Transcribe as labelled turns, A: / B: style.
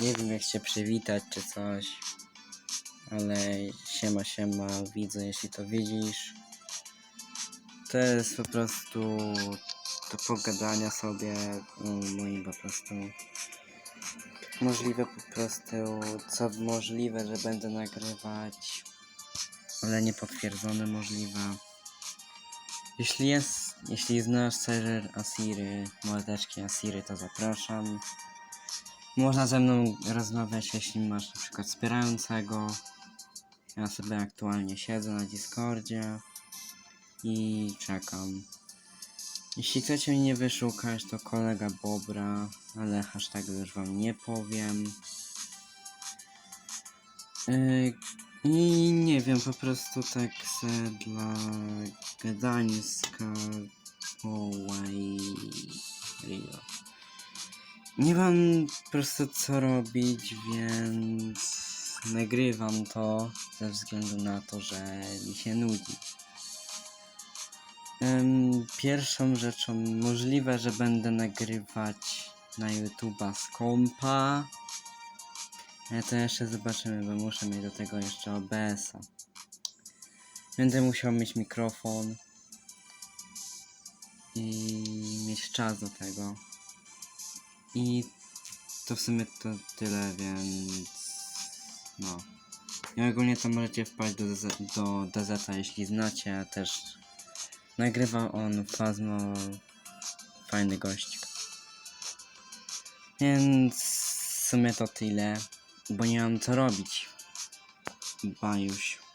A: Nie wiem jak się przywitać czy coś. Ale siema siema widzę jeśli to widzisz. To jest po prostu do pogadania sobie moim po prostu. Możliwe po prostu, co możliwe, że będę nagrywać, ale nie potwierdzone możliwe. Jeśli jest, jeśli znasz serwer Asiry, mordeczki Asiry, to zapraszam. Można ze mną rozmawiać, jeśli masz na przykład wspierającego. Ja sobie aktualnie siedzę na Discordzie i czekam. Jeśli chcecie mnie wyszukać, to kolega Bobra, ale hashtagu już wam nie powiem. Yy, I nie wiem, po prostu tak se dla Gdańska Huawei. Nie mam po prostu co robić, więc nagrywam to ze względu na to, że mi się nudzi. Pierwszą rzeczą możliwe, że będę nagrywać na YouTube'a z kompa. Ale to jeszcze zobaczymy, bo muszę mieć do tego jeszcze OBS-a. Będę musiał mieć mikrofon i mieć czas do tego. I to w sumie to tyle, więc no. I ogólnie to możecie wpaść do, do DZ, jeśli znacie, też nagrywa on Fazmo, fajny gość. Więc w sumie to tyle, bo nie mam co robić. Bajuś.